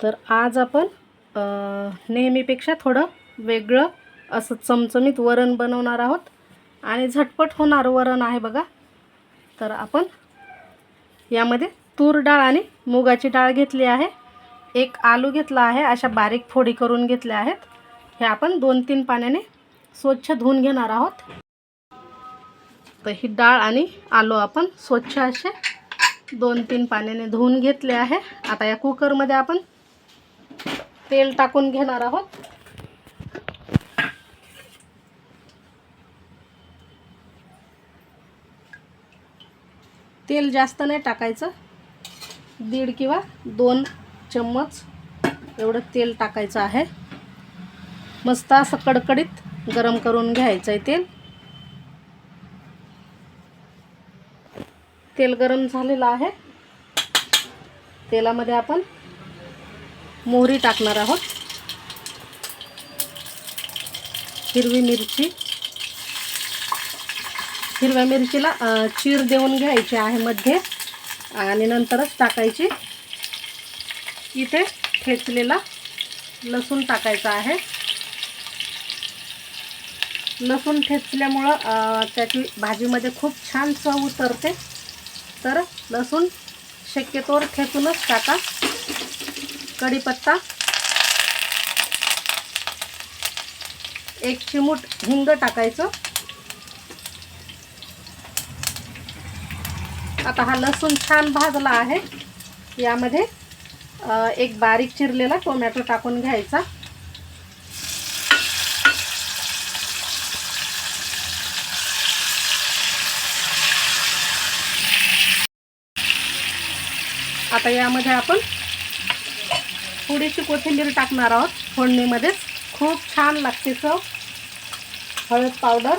तर आज आपण नेहमीपेक्षा थोडं वेगळं असं चमचमीत वरण बनवणार आहोत. आणि झटपट होणारं वरण आहे बघा. तर आपण यामध्ये तूर डाळ आणि मुगाची डाळ घेतली आहे. एक आलू घेतला आहे अशा बारीक फोडी करून घेतल्या आहेत. हे आपण दोन तीन पाण्याने स्वच्छ धुवून घेणार आहोत. तर ही डाळ आणि आलू आपण स्वच्छ असे दोन तीन पाण्याने धुवून घेतले आहे. आता या कुकरमध्ये आपण तेल टाकून घेणार आहोत. तेल जास्त नाही टाकायचं. दीड किंवा दोन चम्मच एवढं तेल टाकायचं आहे. मस्त असं कडकडीत गरम करून घ्यायचं आहे तेल. तेल गरम झालेलं आहे. तेलामध्ये आपण मोहरी टाकणार आहोत. हिरवी मिरची. हिरव्या मिरचीला चीर देऊन घ्यायची आहे मध्ये आणि नंतरच टाकायची. इथे ठेचलेला लसूण टाकायचा आहे. लसूण ठेचल्यामुळं त्याची भाजीमध्ये खूप छान चव उतरते. तर लसूण शक्यतोवर ठेचूनच टाका. कढीपत्ता एक चिमूट हिंग टाकायचं. आता हा लसूण छान भाजला आहे. यामध्ये एक बारीक चिरलेला टोमॅटो टाकून घ्यायचा. आता यामध्ये आपण थोडीशी कोथिंबीर टाकणार आहोत फोडणीमध्येच. खूप छान लागते चव हळद पावडर.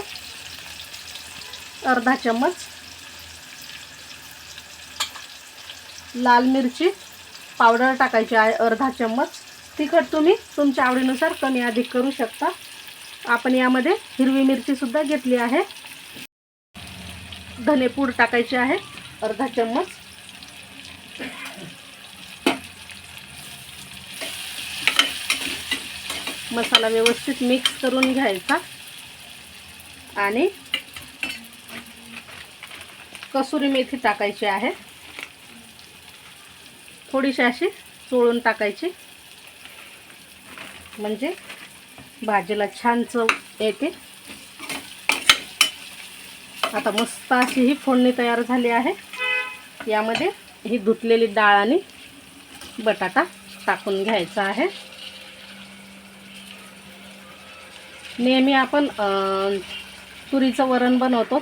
अर्धा चम्मच. लाल मिरची. पावडर टाकायची आहे अर्धा चम्मच. तिखट तुम्ही तुमच्या आवडीनुसार कमी अधिक करू शकता. आपण यामध्ये हिरवी मिरचीसुद्धा घेतली आहे. धनेपूड टाकायची आहे. अर्धा चम्मच. मसाला व्यवस्थित मिक्स करून घ्यायचा. आणि कसुरी मेथी टाकायची आहे. थोडीशी अशी चोळून टाकायची. म्हणजे भाजीला छान चव येते. आता मस्त अशी ही फोडणी तयार झाली आहे. यामध्ये ही धुतलेली डाळ आणि बटाटा टाकून घ्यायचा आहे. नेहमी आपण तुरीचं वरण बनवतो.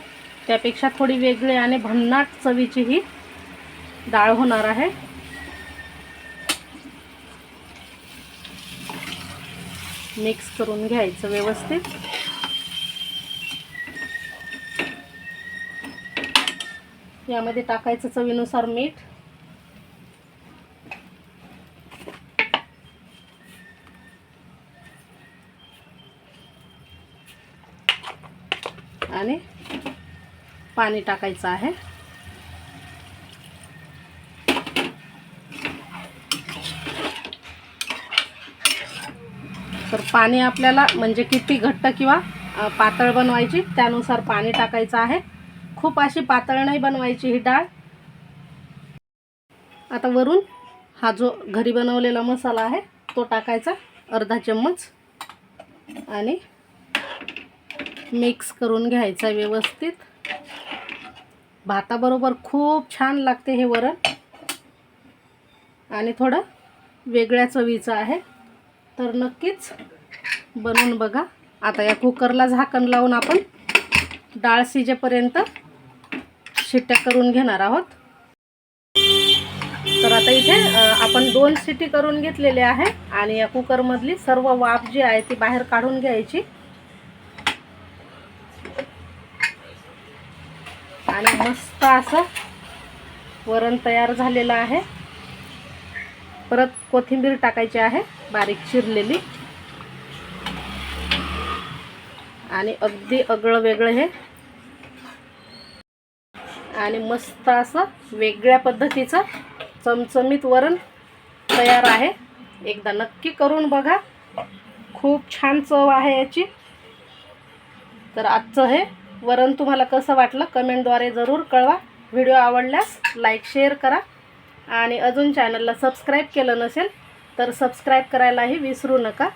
त्यापेक्षा थोडी वेगळी आणि भन्नाट चवीची ही डाळ होणार आहे. मिक्स करून घ्यायचं व्यवस्थित. यामध्ये टाकायचं चवीनुसार मीठ. आणि पाणी टाकायचं आहे. तर पाणी आपल्याला म्हणजे किती घट्ट किंवा पातळ बनवायची त्यानुसार पाणी टाकायचं आहे. खूप अशी पातळ नाही बनवायची ही डाळ. आता वरून हा जो घरी बनवलेला मसाला आहे तो टाकायचा अर्धा चम्मच. आणि मिक्स करून घ्यायचा व्यवस्थित. भाताबरोबर खूप छान लागते हे वरण. आणि थोडं वेगळ्या चवीचं आहे. तर नक्कीच बनवून बघा. आता या कुकरला झाकण लावून आपण डाळ शिजेपर्यंत शिट्ट्या करून घेणार आहोत. तर आता इथे आपण दोन शिटी करून घेतलेले आहे. आणि या कुकरमधली सर्व वाफ जी आहे ती बाहेर काढून घ्यायची. आणि मस्त असं वरण तयार झालेलं आहे. परत कोथिंबीर टाकायची आहे बारीक चिरलेली. आणि अगदी अगळं वेगळं हे. आणि मस्त असं वेगळ्या पद्धतीचं चमचमीत वरण तयार आहे. एकदा नक्की करून बघा. खूप छान चव आहे याची. तर आजचं हे वरण तुम्हाला कसं वाटलं कमेंटद्वारे जरूर कळवा. व्हिडिओ आवडल्यास लाईक शेअर करा. आणि अजून चॅनलला सबस्क्राईब केलं नसेल तर सबस्क्राईब करायलाही विसरू नका.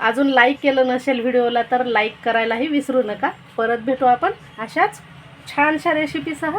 अजून लाईक केलं नसेल व्हिडिओला तर लाईक करायलाही विसरू नका. परत भेटू आपण अशाच छानशा रेसिपीसह